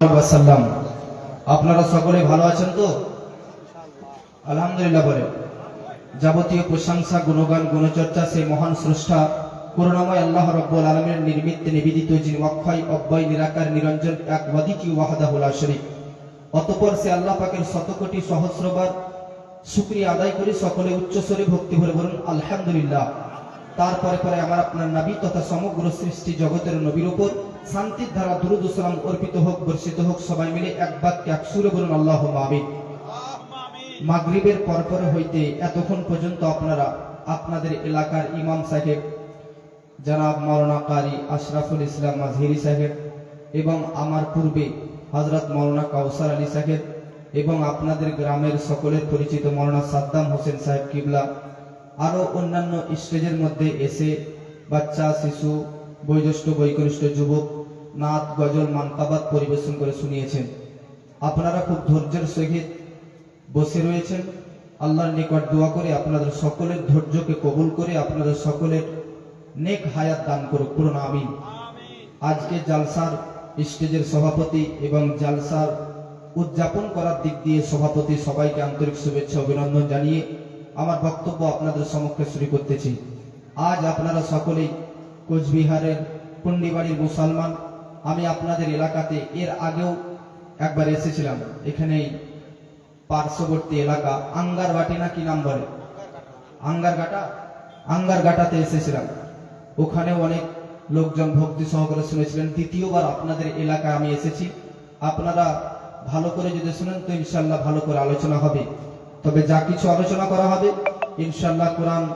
সাল্লাম আপনারা সকলে ভালো আছেন তো? আলহামদুলিল্লাহ বলে যাবতীয় প্রশংসা, গুণগান, গুণচর্চা, সেই মহান স্রষ্টা, করুণাময় আল্লাহ রব্বুল আলমের নির্মিত্তে নিবেদিত যিনি অক্ষয়, অব্যয়, নিরাকার, নিরঞ্জন, এক ওয়াদিকি ওয়াহাদাহুল শরীফ অতপর সে আল্লাহ পাকের শতকোটি সহস্রবার শুক্রিয়া আদায় করে সকলে উচ্চস্বরে ভক্তি ভরে বলুন, আলহামদুলিল্লাহ। তারপরে পরে আমার আপনার নবী তথা সমগ্র সৃষ্টি জগতের নবীর উপর শান্তির ধারা দুরুদ সালাম অর্পিত হোক, বর্ষিত হোক, সবাই মিলে এক বাক্যে এক সুরে বলুন আল্লাহ আমিন। মাগরিবের পরপর হইতে এতক্ষণ পর্যন্ত আপনারা, আপনাদের এলাকার ইমাম সাহেব, জনাব মৌলানা কারি আশরাফুল ইসলাম মাজহিরি সাহেব এবং আমার পূর্বে হজরত মৌলানা কাউসার আলী সাহেব এবং আপনাদের গ্রামের সকলের পরিচিত মৌলানা সাদ্দাম হোসেন সাহেব কিবলা, আরও অন্যান্য স্টেজের মধ্যে এসে বাচ্চা, শিশু, বয়োজ্যেষ্ঠ বৈকনিষ্ঠ যুবক নাত গজল মান্তাবাদ পরিবেশন করে শুনিয়েছেন। আপনারা খুব ধৈর্যের সহিত বসে রয়েছেন। আল্লাহর নিকট দোয়া করে আপনাদের সকলের ধৈর্যকে কবুল করে আপনাদের সকলের নেক হায়াত দান করুক। পুরো আমিন। আজকে জালসার স্টেজের সভাপতি এবং জালসার উদযাপন করার দিক দিয়ে সভাপতি সবাইকে আন্তরিক শুভেচ্ছা অভিনন্দন জানিয়ে আমার বক্তব্য আপনাদের সমক্ষে শুরু করতেছি। আজ আপনারা সকলেই কোচবিহারের পুন্ডিবাড়ির মুসলমান আমি আপনাদের এলাকাতে এর আগেও একবার এসেছিলাম। এখানেই পার্শ্ববর্তী এলাকা আঙ্গারবাটি না কি নাম বলে? আঙ্গারগাটা আঙ্গারগাটাতে এসেছিলাম। ওখানে অনেক লোকজন ভক্তি সহকারে শুনেছিলেন। দ্বিতীয়বার আপনাদের এলাকায় আমি এসেছি। আপনারা ভালো করে যদি শুনেন তো ইনশাল্লাহ ভালো করে আলোচনা হবে। তবে যা কিছু আলোচনা করা হবে ইনশাল্লাহ কোরআন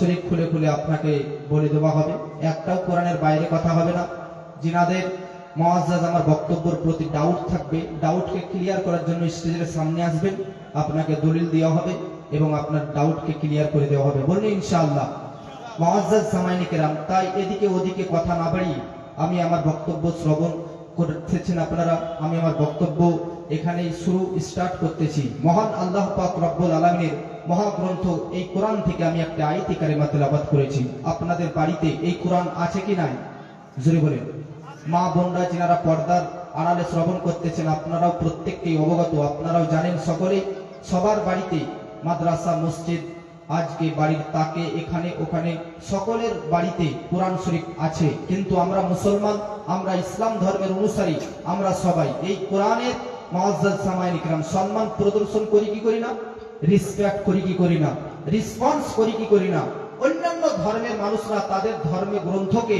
শরীফ খুলে খুলে আপনাকে বলে দেওয়া হবে। একটাও কোরআনের বাইরে কথা হবে না। জিনাদের মহাজাজ, আমার বক্তব্যের প্রতি ডাউট থাকবে। ডাউটকে ক্লিয়ার করার জন্য স্টেজের সামনে আসবেন। আপনাকে দলিল দেওয়া হবে এবং আপনার ডাউটকে ক্লিয়ার করে দেওয়া হবে। বলুন ইনশাআল্লাহ। মহাজাজ সামাইনিকেরাম তাই এদিকে ওদিকে কথা না বাড়িয়ে আমি আমার বক্তব্য শ্রবণ করতেছেন আপনারা। আমি আমার বক্তব্য এখানেই শুরু স্টার্ট করতেছি। মহান আল্লাহ পাক রব্বুল আলমীর মহাগ্রন্থ, এই কোরআন থেকে আমি একটা আইতি কারিমা তেলাবাদ করেছি। আপনাদের বাড়িতে এই কোরআন আছে কি নাই? জোরে বলেন। মা বোনরা যিনারা পর্দার আড়ালে শ্রবণ করতেছেন, আপনারাও প্রত্যেককেই অবগত। আপনারাও জানেন সকলে সবার বাড়িতে মাদ্রাসা, মসজিদ আজকে বাড়ির তাকে এখানে ওখানে সকলের বাড়িতে কোরআন শরীফ আছে। কিন্তু আমরা মুসলমান, আমরা ইসলাম ধর্মের অনুসারী, আমরা সবাই এই কোরআনের মহাজ্জাদ সামাইন ইকরাম, সম্মান প্রদর্শন করি কি করি না? রিসপেক্ট করি কি করি না? রেসপন্স করি কি করি না? অন্যান্য ধর্মের মানুষরা তাদের ধর্মীয় গ্রন্থকে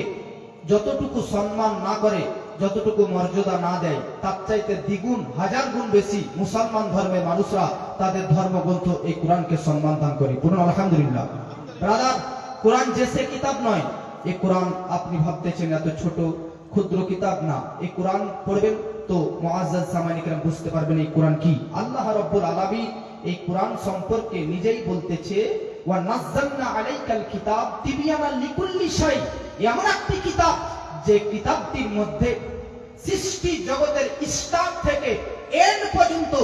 যতটুকু সম্মান না করে, যতটুকু মর্যাদা না দেয়, তার চাইতে দ্বিগুণ, হাজার গুণ বেশি মুসলমান ধর্মের মানুষরা তাদের ধর্মগ্রন্থ এই কোরআনকে সম্মান দান করে। পুরো আলহামদুলিল্লাহ। ব্রাদার কোরআন যে সে কিতাব নয়, এই কোরআন আপনি ভাবতেছেন এত ছোট, ক্ষুদ্র কিতাব না। এই কোরআন পড়বেন তো সামানিকরা বুঝতে পারবেন এই কোরআন কি। আল্লাহ রাব্বুল আলামিন এই কোরআন সম্পর্কে নিজেই বলতেছে, ওয়া নাযালনা আলাইকাল কিতাব তিবিয়ানাল লিকুল্লি এমন একটি কিতাব যে কিতাবটির মধ্যে সৃষ্টি জগতের স্টার্ট থেকে এন্ড পর্যন্ত,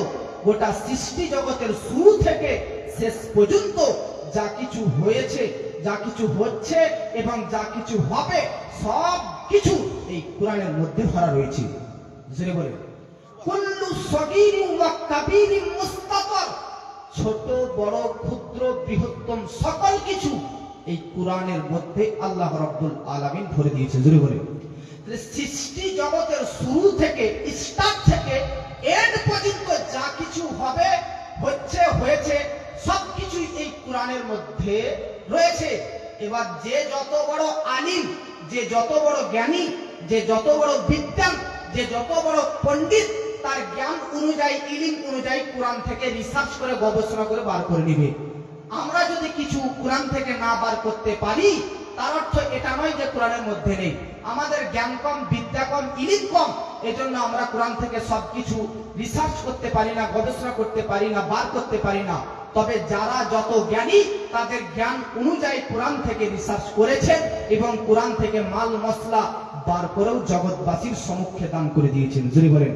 গোটা সৃষ্টি জগতের শুরু থেকে শেষ পর্যন্ত যা কিছু হয়েছে, যা কিছু হচ্ছে এবং যা কিছু হবে, সব কিছু এই কোরআনের মধ্যে ভরা রয়েছে। জোরে বলে কুল্লু সগীরিন ওয়া মুস্তাতর, ছোট, বড়, ক্ষুদ্র, বৃহত্তম সকল কিছু এই কোরআনের মধ্যে আল্লাহ রাব্বুল আলামিন ভরে দিয়েছে জোরে বলে সৃষ্টি জগতের শুরু থেকে স্টার্ট থেকে এন্ড পর্যন্ত যা কিছু হবে, হচ্ছে, হয়েছে, সবকিছুই এই কোরআনের মধ্যে রয়েছে। এবার যে যত বড় আলিম, যে যত বড় জ্ঞানী, যে যত বড় বিদ্যান যে যত বড় পণ্ডিত, তার জ্ঞান অনুযায়ী, ইলিম অনুযায়ী কোরআন থেকে রিসার্চ করে, গবেষণা করে বার করে নিবে। আমরা যদি কিছু কোরআন থেকে না বার করতে পারি, তার অর্থ এটা নয় যে কোরআনের মধ্যে নেই। আমাদের জ্ঞান কম, বিদ্যা কম, ইলিম কম, এজন্য আমরা কোরআন থেকে সবকিছু রিসার্চ করতে পারি না, গবেষণা করতে পারি না, বার করতে পারি না। তবে যারা যত জ্ঞানী, তাদের জ্ঞান অনুযায়ী কোরআন থেকে রিসার্চ করেছেন এবং কোরআন থেকে মাল মশলা বার করেও জগৎবাসীর সম্মুখে দান করে দিয়েছেন। জুড়ে বলেন।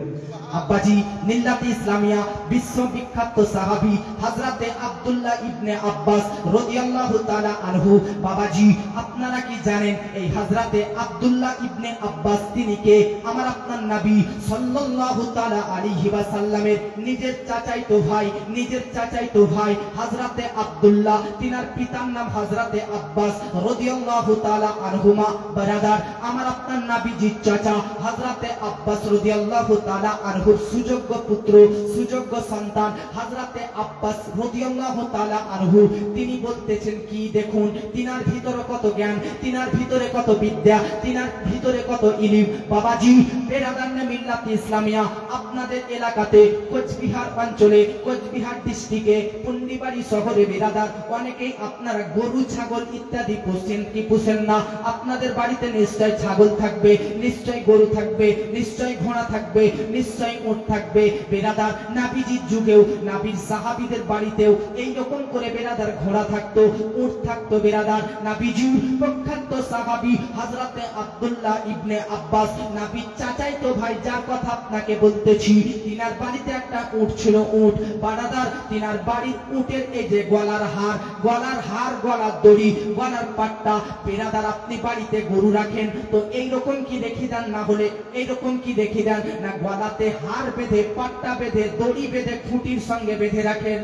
আব্বাজি, মিল্লাতে ইসলামিয়া বিশ্ববিখ্যাত সাহাবী হযরতে আব্দুল্লাহ ইবনে আব্বাস রাদিয়াল্লাহু তাআলা আনহু। বাবাজি, আপনারা কি জানেন এই হযরতে আব্দুল্লাহ ইবনে আব্বাস তিনি কে? আমার আপনার নবী সাল্লাল্লাহু তাআলা আলাইহি ওয়াসাল্লামের নিজের চাচাইতো ভাই, নিজের চাচাইতো ভাই হাজরাতে আব্দুল্লাহ। তিনার পিতার নাম হযরতে আব্বাস রাদিয়াল্লাহু তাআলা আনহুমা। বারাদার, আমার আপনার নবীজির চাচা হযরতে আব্বাস রাদিয়াল্লাহু তাআলা আনহুর সুযোগ্য পুত্র, সুযোগ্য সন্তান হযরতে আব্বাস রাদিয়াল্লাহু তাআলা আনহু। তিনি বলতেছেন, কি দেখুন, তিনার ভিতরে কত জ্ঞান, তিনার ভিতরে কত বিদ্যা, তিনার ভিতরে কত ইলিম। বাবাজি, বেরাদান্নে মিল্লাত ইসলামিয়া, আপনাদের এলাকাতে কোচবিহার অঞ্চলে, কোচবিহার ডিস্ট্রিক্টে, পুন্ডিবাড়ি শহরে বেরাদার, অনেকেই আপনারা গরু, ছাগল ইত্যাদি পোষেন কি পোষেন না, আপনাদের বাড়িতে নিশ্চয় ছাগল থাকবে, নিশ্চয় গরু থাকবে, নিশ্চয় ঘোড়া থাকবে, নিশ্চয় উট থাকবে। বেরাদার নাবিজির যুগেও নাবির সাহাবিদের বাড়িতেও এই রকম করে বেরাদার ঘোড়া থাকতো উট থাকতো বেরাদার নাবিজির প্রখ্যাত সাহাবি হযরতে আব্দুল্লাহ ইবনে আব্বাস। নাবির চাচাই তো ভাই, যার কথা আপনাকে বলতেছি, তিনার বাড়িতে একটা উট ছিল উট। বারাদার তিনার বাড়ির উটের এই যে গলার হার গলার হার, গলার দড়ি, গলার পাট্টা বেরাদার আপনি বাড়িতে গরু রাখেন, তো এই রকম কি দেখি দেন? না হলে এই রকম কি দেখি দেন? না গলাতে হার বেঁধে, পাট্টা বেঁধে, দড়ি বেঁধে খুঁটির সঙ্গে বেঁধে রাখেন।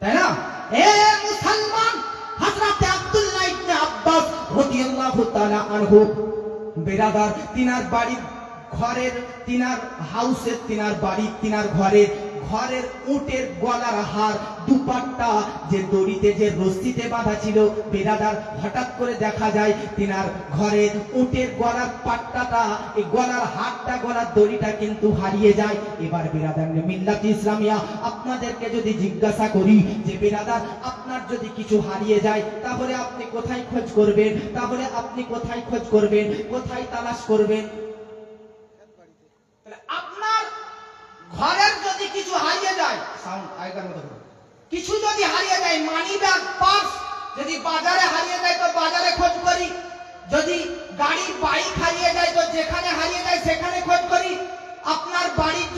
তাই না? এ মুসলমান, হযরত আব্দুল্লাহ ইবনে আব্বাস রাদিয়াল্লাহু তাআলা আনহু, বেরাদার, তিনার বাড়ির ঘরের, তিনার হাউসের তিনার বাড়ি তিনার ঘরের ঘরের উটের গলার হার দুপাট্টা যে দড়িতে যে রস্তিতে বাঁধা ছিল বেরাদার হঠাৎ করে দেখা যায় তিনার ঘরের উটের গলার পাট্টাটা, এই গলার হারটা, গলার দড়িটা কিন্তু হারিয়ে যায়। এবার বেরাদার মিল্লাত ইসলামিয়া। আপনাদেরকে যদি জিজ্ঞাসা করি যে বেরাদার আপনার যদি কিছু হারিয়ে যায়, তাহলে আপনি কোথায় খোঁজ করবেন? তাহলে আপনি কোথায় খোঁজ করবেন? কোথায় তালাশ করবেন তাহলে আপনার ঘরের যদি কিছু হারিয়ে যায়। সাউন্ড, আগেকার মতো করুন। কিছু যদি হারিয়ে যায় মানি ব্যাগ পার্স যদি বাজারে হারিয়ে যায়, তো বাজারে খোঁজ করি। যদি গাড়ি বাইক হারিয়ে যায়, তো যেখানে হারিয়ে যায়, সেখানে খোঁজ করি। আপনার বাড়ির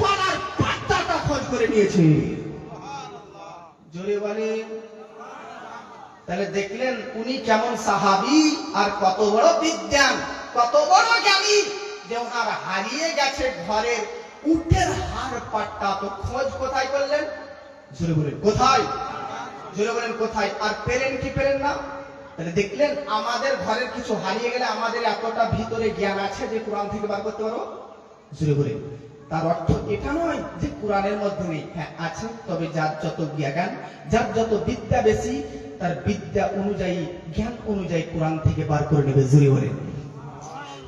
ঘরের পাট্টাটা খোঁজ করে নিয়েছে। তাহলে দেখলেন উনি কেমন সাহাবি আর কত বড় বিজ্ঞান, কত বড় জ্ঞানী যে ওনার হারিয়ে গেছে ঘরের উটের হার পাট্টা। তো খোঁজ কোথায় করলেন? বলেন, কোথায়? বলেন, কোথায়? আর পেলেন কি পেলেন না? তাহলে দেখলেন আমাদের ঘরের কিছু হারিয়ে গেলে আমাদের এতটা ভিতরে জ্ঞান আছে যে কোরআন থেকে বার করতে পারব জোরে বলে। তার অর্থ এটা নয় যে কোরআনের মধ্যে নেই। হ্যাঁ আছে, তবে যার যত জ্ঞান যার যত বিদ্যা বেশি, তার বিদ্যা অনুযায়ী, জ্ঞান অনুযায়ী কোরআন থেকে বার করে নেবে জুড়ে বলে।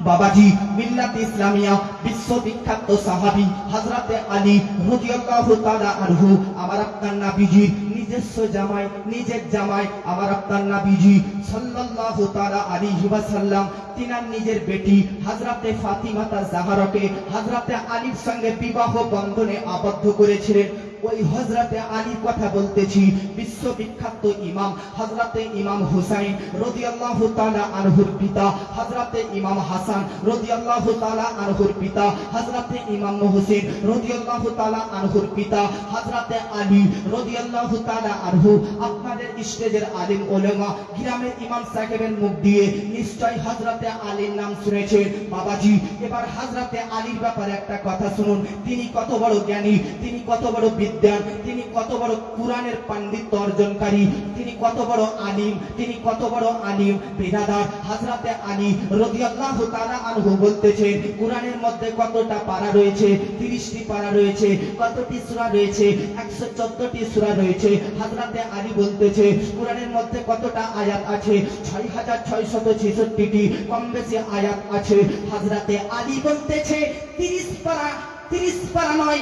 বাবাজি, মিল্লাত ইসলামিয়া বিশ্ববিখ্যাত সাহাবী, হযরতে আলী রাদিয়াল্লাহু তাআলা আনহু, আমার আপনার নবীজির নিজস্ব জামাই, নিজের জামাই। আমার আপনার নাবিজি সাল্লাল্লাহু তাআলা আলাইহি ওয়াসাল্লাম, তিনার নিজের বেটি হযরতে ফাতিমা তা জাহরাকে হযরতে আলীর সঙ্গে বিবাহ বন্ধনে আবদ্ধ করেছিলেন। ওই হজরতে আলীর কথা বলতেছি। বিশ্ববিখ্যাত ইমাম হজরতে ইমাম হুসাইন রদিয়াল্লাহু তাআলা আনহুর পিতা হজরতে ইমাম হাসান রদিয়াল্লাহু তাআলা আনহুর পিতা হজরতে ইমাম মুহসিন রদিয়াল্লাহু তাআলা আনহুর পিতা হজরতে আলী রদিয়াল্লাহু তাআলা আনহু। আপনাদের স্টেজের আলিম ওলেমা, গ্রামের ইমাম সাহেবের মুখ দিয়ে নিশ্চয় হজরতে আলীর নাম শুনেছেন। বাবাজি, এবার হজরতে আলীর ব্যাপারে একটা কথা শুনুন। তিনি কত বড় জ্ঞানী, তিনি কত বড় বিদ্যান তিনি কত বড় কোরআনের পাণ্ডিত্য অর্জনকারী, তিনি কত বড় আলিম, তিনি কত বড় আলিম বেদাদার হাজরাতে আলী রদিয়াল্লাহু তাআলা আনহু বলতেছেন, কোরআনের মধ্যে কতটা পারা রয়েছে? তিরিশটি পারা রয়েছে, কতটি সূরা রয়েছে? একশো চোদ্দটি সূরা রয়েছে। হাজরাতে আলী বলতেছে, কোরআনের মধ্যে কতটা আয়াত আছে? ছয় হাজার ছয়শত ছেষট্টিটি কম বেশি আয়াত আছে। হাজরাতে আলী বলতেছে, তিরিশ পারা তিরিশ পারা নয়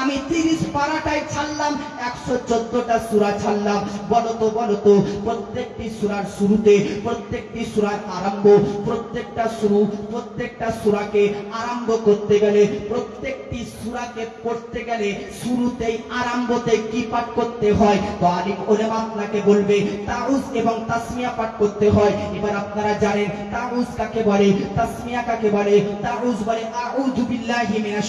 আমি তিরিশ পারাটাই ছাড়লাম, একশো চোদ্দটা সুরা ছাড়লাম। বলতো বলতো, প্রত্যেকটি সুরার শুরুতে, প্রত্যেকটি সুরার আরম্ভ, প্রত্যেকটা শুরু, প্রত্যেকটা সুরাকে আরম্ভ করতে গেলে, প্রত্যেকটি সুরাকে পড়তে গেলে শুরুতেই আরম্ভতে কি পাঠ করতে হয়? তো আলিম ওলেমা আপনাকে বলবে তাউজ এবং তাসমিয়া পাঠ করতে হয়। এবার আপনারা জানেন তাউজ কাকে বলে, তাসমিয়া কাকে বলে? তাউজ বলে, আউযু বিল্লাহি মিনাশ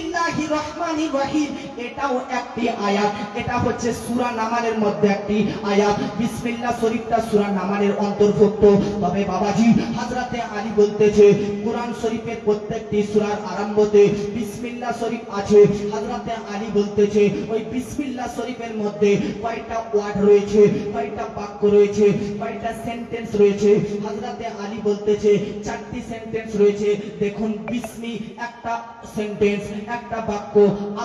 বিসমিল্লাহির রহমানির রহিম। এটাও একটি আয়াত। এটা হচ্ছে সূরা নামালের মধ্যে একটি আয়াত। বিসমিল্লাহ শরীফটা সূরা নামালের অন্তর্ভুক্ত। তবে বাবাজি হযরতে আলী বলতেছে, কোরআন শরীফের প্রত্যেকটি সূরার আরম্ভতে বিসমিল্লাহ শরীফ আছে। হযরতে আলী বলতেছে, ওই বিসমিল্লাহ শরীফের মধ্যে কয়টা ওয়ার্ড রয়েছে, কয়টা বাক্য রয়েছে, কয়টা সেন্টেন্স রয়েছে? হযরতে আলী বলতেছে, চারটি সেন্টেন্স রয়েছে। দেখুন, বিসমি একটা সেন্টেন্স, একটা বাক্য,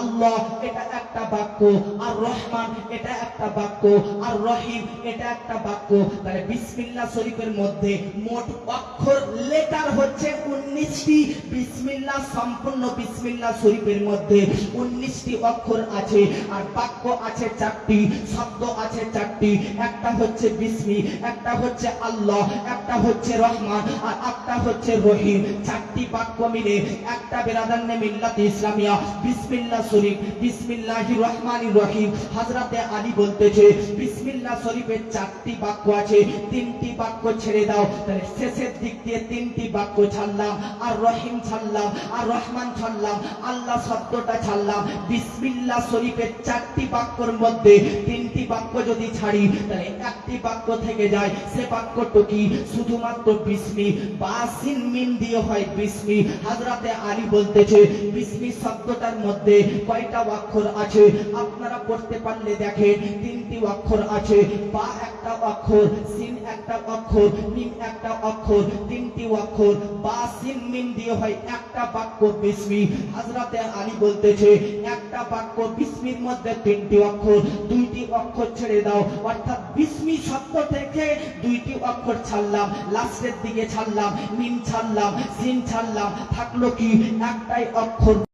আল্লাহ এটা একটা বাক্য, আর রহমান এটা একটা বাক্য, আর রহিম এটা একটা বাক্য। তাহলে বিসমিল্লাহ শরীফের মধ্যে মোট অক্ষর লেটার হচ্ছে উনিশটি। বিসমিল্লাহ সম্পূর্ণ বিসমিল্লাহ শরীফের মধ্যে উনিশটি অক্ষর আছে, আর বাক্য আছে চারটি, শব্দ আছে চারটি। একটা হচ্ছে বিসমি, একটা হচ্ছে আল্লাহ, একটা হচ্ছে রহমান, আর একটা হচ্ছে রহিম। চারটি বাক্য মিলে একটা বেরাদান্নে মিল্লাত ইসলামিয়া বিসমিল্লাহ শরীফ বিসমিল্লাহির রহমানির রহিম। হযরতে আলী বলতেছে, বিসমিল্লাহ শরীফের চারটি বাক্য আছে, তিনটি বাক্য ছেড়ে দাও। তাহলে শেষের দিক দিয়ে তিনটি বাক্য ছাড়লাম, আর রহিম ছাড়লাম, আর রহমান ছাড়লাম, আল্লাহ শব্দটা ছাড়লাম। বিসমিল্লাহ শরীফের চারটি বাক্যর মধ্যে তিনটি বাক্য যদি ছাড়ি, তাহলে একটি বাক্য থেকে যায়, সে বাক্যটা কি? শুধুমাত্র বিসমি, বাসিন মিম দিয়ে হয় বিসমি। হাজরাতে আলী বলতেছে, বিসমি শব্দটার মধ্যে কয়টা অক্ষর আছে? আপনারা পড়তে পারলে দেখেন তিনটি অক্ষর আছে। বা একটা অক্ষর, সিন একটা অক্ষর, মিম একটা অক্ষর, তিনটি অক্ষর। বা, সিন, মিম দিয়ে হয় একটা বাক্য বিসমি। হাজরাতে আলী বলতেছে, একটা বাক্য বিসমির মধ্যে তিনটি অক্ষর, দুইটি অক্ষর ছেড়ে দাও। অর্থাৎ বিসমি শব্দ থেকে দুইটি অক্ষর ছাড়লাম, লাস্টের দিকে ছাড়লাম, মিম ছাড়লাম, সিন ছাড়লাম। থাকল কি? একটাই অক্ষর